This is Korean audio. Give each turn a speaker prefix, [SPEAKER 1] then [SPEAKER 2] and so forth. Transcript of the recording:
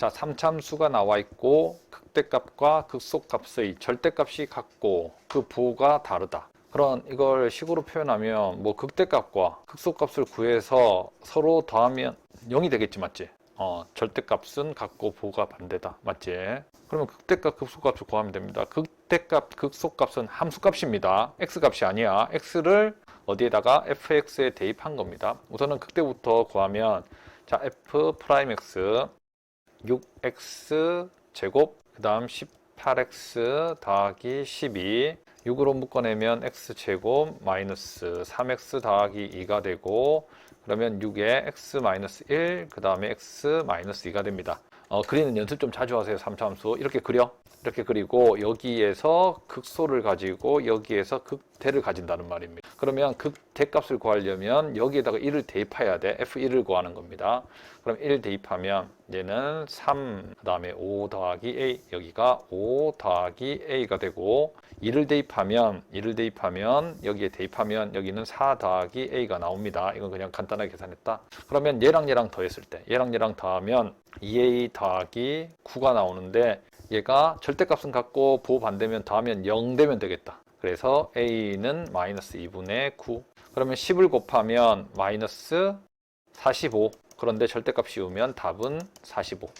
[SPEAKER 1] 자, 삼참수가 나와 있고 극대값과 극소값의 절대값이 같고 그 부호가 다르다. 그런 이걸 식으로 표현하면 뭐 극대값과 극소값을 구해서 서로 더하면 0이 되겠지 맞지? 어, 절대값은 같고 부호가 반대다 맞지? 그러면 극대값 극소값을 구하면 됩니다. 극대값 극소값은 함수값입니다. x값이 아니야. x를 어디에다가 fx에 대입한 겁니다. 우선은 극대부터 구하면 자 f 프라임 x 6x 제곱 그 다음 18x 더하기 12 6으로 묶어내면 x 제곱 마이너스 3x 더하기 2가 되고 그러면 6에 x 마이너스 1 그 다음에 x 마이너스 2가 됩니다. 어, 그리는 연습 좀 자주 하세요. 3차함수 이렇게 그려 이렇게 그리고 여기에서 극소를 가지고 여기에서 극대를 가진다는 말입니다. 그러면 극대값을 구하려면 여기에다가 1을 대입해야 돼. f1을 구하는 겁니다. 그럼 1 대입하면 얘는 3, 그 다음에 5 더하기 a, 여기가 5 더하기 a가 되고 2를 대입하면 2를 대입하면 여기에 대입하면 여기는 4 더하기 a가 나옵니다. 이건 그냥 간단하게 계산했다. 그러면 얘랑 얘랑 더했을 때 얘랑 얘랑 더하면 2a 더하기 9가 나오는데 얘가 절대값은 같고 부호 반대면 더하면 0 되면 되겠다. 그래서 a는 마이너스 2분의 9. 그러면 10을 곱하면 마이너스 45. 그런데 절대값 씌우면 답은 45.